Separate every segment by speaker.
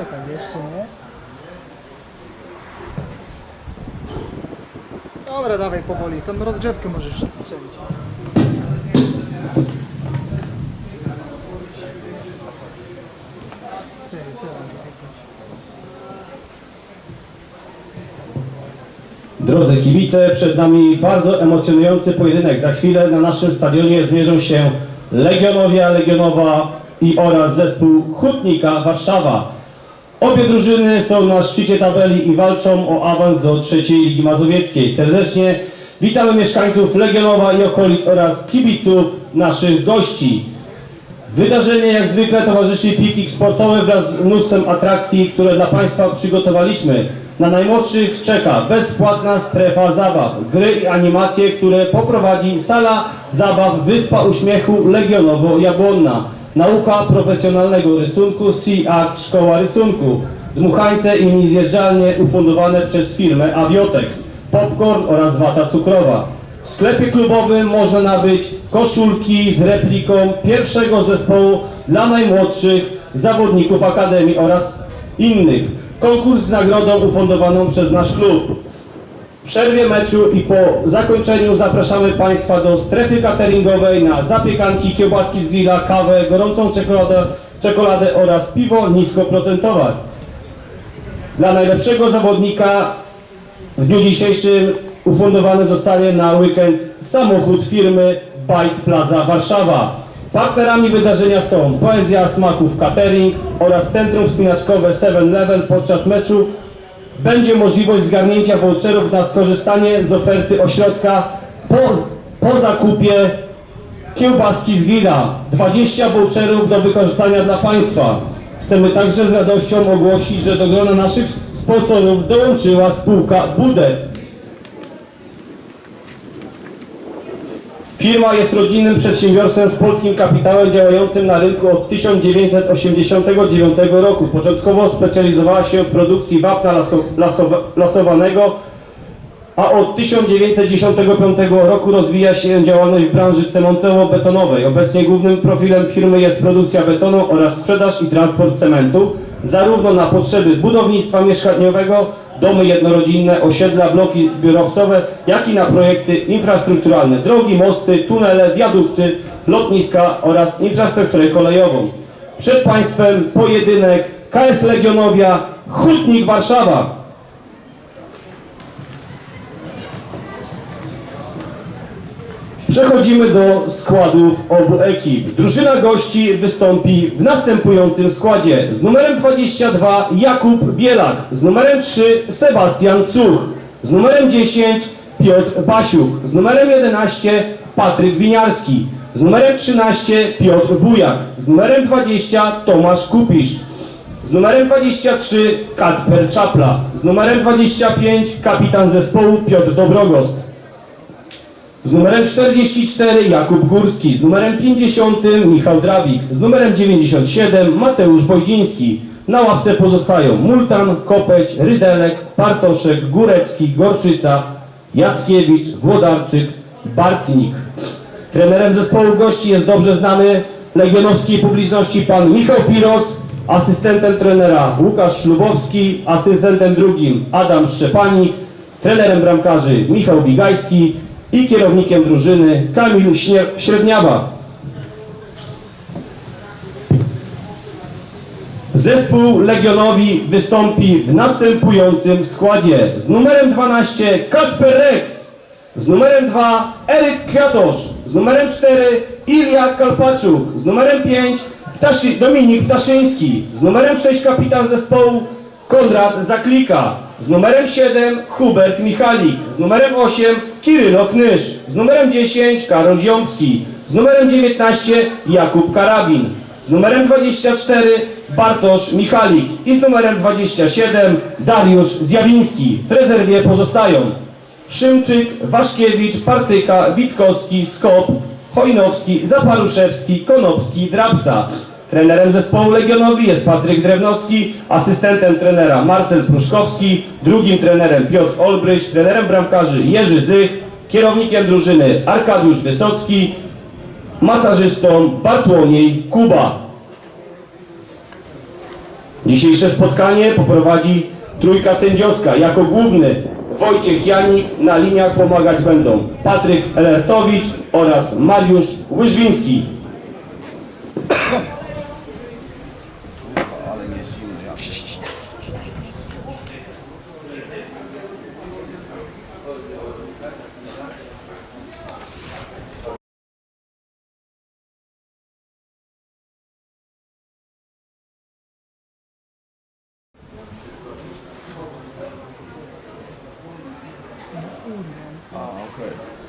Speaker 1: Czekaj, jeszcze nie. Dobra, dawaj powoli. Tam rozgrzewkę możesz strzelić.
Speaker 2: Drodzy kibice, przed nami bardzo emocjonujący pojedynek. Za chwilę na naszym stadionie zmierzą się Legionowia, Legionowa i oraz zespół Hutnika Warszawa. Obie drużyny są na szczycie tabeli i walczą o awans do trzeciej Ligi Mazowieckiej. Serdecznie witamy mieszkańców Legionowa i okolic oraz kibiców naszych gości. Wydarzenie jak zwykle towarzyszy piknik sportowy wraz z mnóstwem atrakcji, które dla Państwa przygotowaliśmy. Na najmłodszych czeka bezpłatna strefa zabaw, gry i animacje, które poprowadzi sala zabaw Wyspa Uśmiechu Legionowo-Jabłonna. Nauka profesjonalnego rysunku Sea Art Szkoła Rysunku. Dmuchańce i mini zjeżdżalnie ufundowane przez firmę Aviotex. Popcorn oraz wata cukrowa. W sklepie klubowym można nabyć koszulki z repliką pierwszego zespołu dla najmłodszych zawodników Akademii oraz innych. Konkurs z nagrodą ufundowaną przez nasz klub. Przerwie meczu i po zakończeniu zapraszamy Państwa do strefy cateringowej na zapiekanki, kiełbaski z grilla, kawę, gorącą czekoladę, czekoladę oraz piwo niskoprocentowe. Dla najlepszego zawodnika w dniu dzisiejszym ufundowany zostanie na weekend samochód firmy Bike Plaza Warszawa. Partnerami wydarzenia są Poezja Smaków Catering oraz Centrum Wspinaczkowe 7 Level podczas meczu będzie możliwość zgarnięcia voucherów na skorzystanie z oferty ośrodka po, po zakupie kiełbaski z grilla. 20 voucherów do wykorzystania dla Państwa. Chcemy także z radością ogłosić, że do grona naszych sponsorów dołączyła spółka Budek. Firma jest rodzinnym przedsiębiorstwem z polskim kapitałem działającym na rynku od 1989 roku. Początkowo specjalizowała się w produkcji wapna laso, lasowa, lasowanego, a od 1995 roku rozwija się działalność w branży cementowo-betonowej. Obecnie głównym profilem firmy jest produkcja betonu oraz sprzedaż i transport cementu, zarówno na potrzeby budownictwa mieszkaniowego, domy jednorodzinne, osiedla, bloki biurowcowe, jak i na projekty infrastrukturalne, drogi, mosty, tunele, wiadukty, lotniska oraz infrastrukturę kolejową. Przed Państwem pojedynek KS Legionowia, Hutnik Warszawa. Przechodzimy do składów obu ekip. Drużyna gości wystąpi w następującym składzie. Z numerem 22 Jakub Bielak, z numerem 3 Sebastian Cuch, z numerem 10 Piotr Basiuk, z numerem 11 Patryk Winiarski, z numerem 13 Piotr Bujak, z numerem 20 Tomasz Kupisz, z numerem 23 Kacper Czapla, z numerem 25 kapitan zespołu Piotr Dobrogost. Z numerem 44 Jakub Górski, z numerem 50 Michał Drabik, z numerem 97 Mateusz Wojdziński. Na ławce pozostają Multan, Kopeć, Rydelek, Bartoszek, Górecki, Gorczyca, Jackiewicz, Włodarczyk, Bartnik. Trenerem zespołu gości jest dobrze znany legionowskiej publiczności pan Michał Piros, asystentem trenera Łukasz Szlubowski, asystentem drugim Adam Szczepanik, trenerem bramkarzy Michał Bigajski i kierownikiem drużyny Kamil Średniawa. Zespół Legionowi wystąpi w następującym składzie. Z numerem 12 Kasper Rex, z numerem 2 Eryk Kwiatosz, z numerem 4 Ilia Kalpaczuk, z numerem 5 Ptaszy, Dominik Ptaszyński, z numerem 6 kapitan zespołu Konrad Zaklika, z numerem 7 Hubert Michalik, z numerem 8 Kirylo Knysz, z numerem 10 Karol Ziąbski, z numerem 19 Jakub Karabin, z numerem 24 Bartosz Michalik. I z numerem 27 Dariusz Zjawiński. W rezerwie pozostają Szymczyk, Waszkiewicz, Partyka, Witkowski, Skop, Chojnowski, Zaparuszewski, Konopski, Drapsa. Trenerem zespołu Legionowi jest Patryk Drewnowski, asystentem trenera Marcel Pruszkowski, drugim trenerem Piotr Olbryś, trenerem bramkarzy Jerzy Zych, kierownikiem drużyny Arkadiusz Wysocki, masażystą Bartłomiej Kuba. Dzisiejsze spotkanie poprowadzi trójka sędziowska. Jako główny Wojciech Janik, na liniach pomagać będą Patryk Elertowicz oraz Mariusz Łyżwiński.
Speaker 3: Oh,
Speaker 2: okay.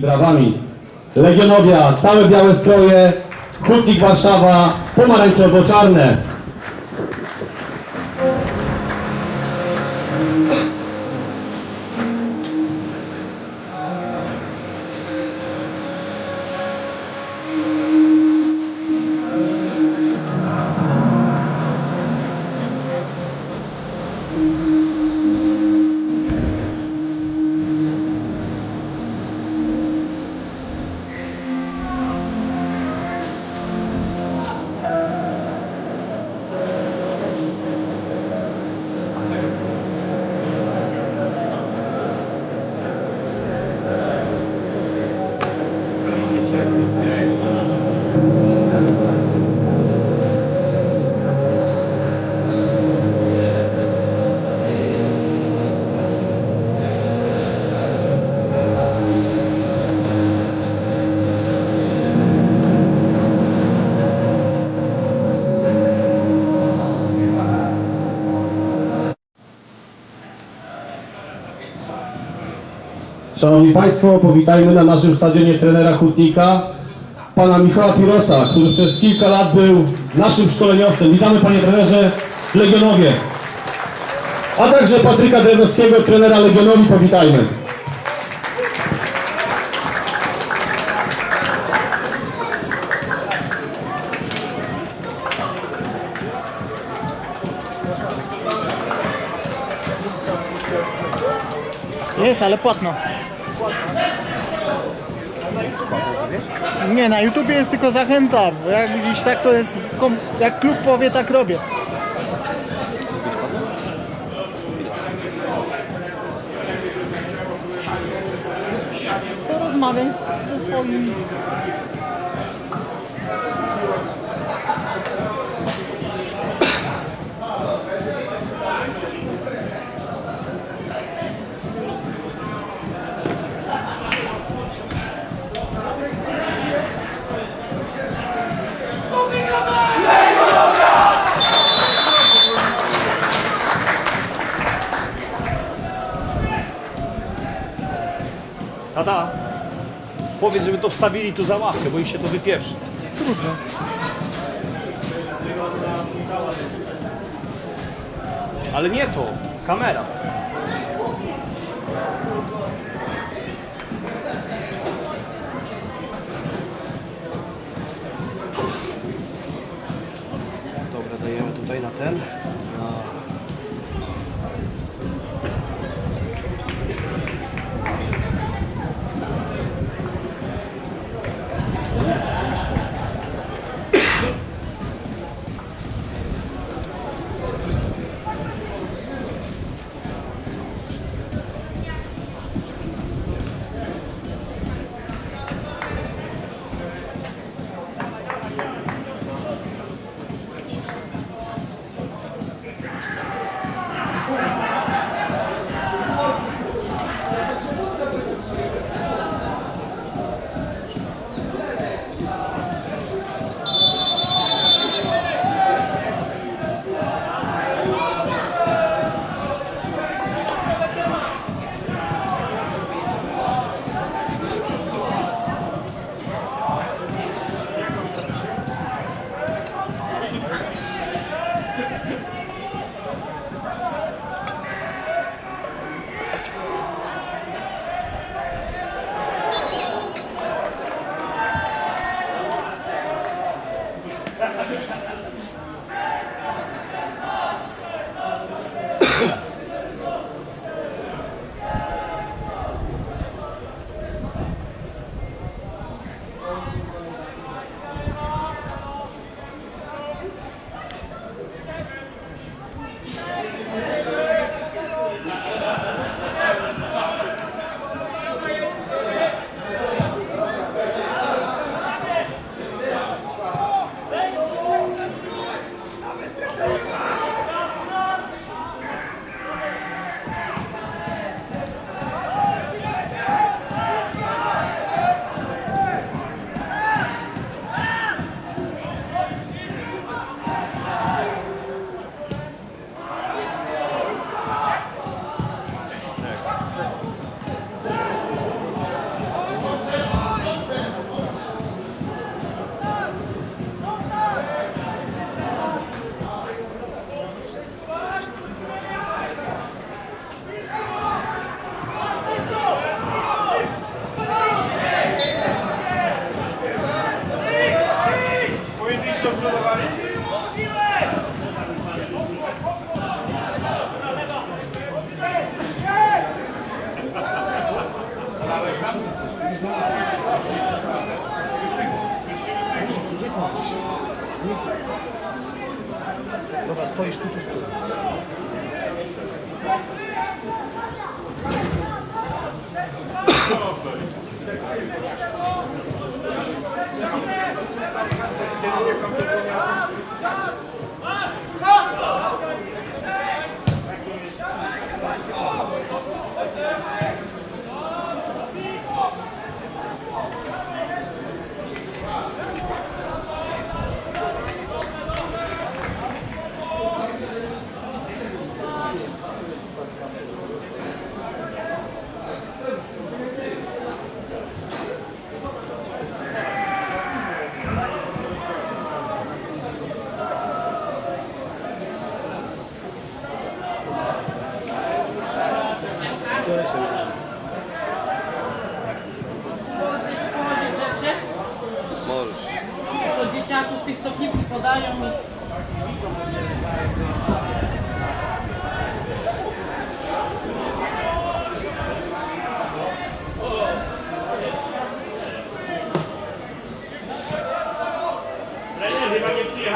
Speaker 2: Brawami. Legionowia, całe białe stroje, Hutnik Warszawa, pomarańczowo-czarne. Szanowni Państwo, powitajmy na naszym stadionie trenera Hutnika, pana Michała Pirosa, który przez kilka lat był naszym szkoleniowcem. Witamy panie trenerze Legionowie. A także Patryka Drenowskiego, trenera Legionowi, powitajmy.
Speaker 1: Jest, ale płatno. Nie, na YouTubie jest tylko zachęta, jak widzisz tak to jest, jak klub powie tak robię. Porozmawiaj ze swoim
Speaker 4: Tata, powiedz, żeby to wstawili tu za ławkę, bo ich się to wypieprzy.
Speaker 1: trudno.
Speaker 4: Ale nie to, kamera. Dobra, dajemy tutaj na ten.
Speaker 5: Dobra, stoisz tu, tu,
Speaker 4: tu. Thank you.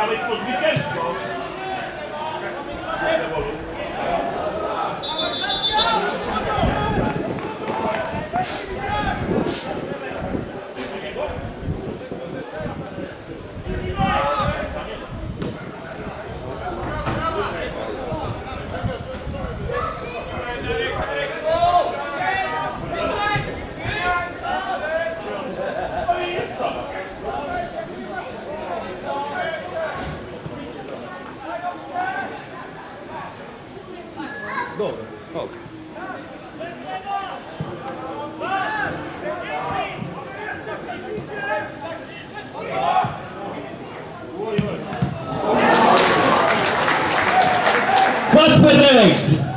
Speaker 4: avere il
Speaker 2: consigliere Rex!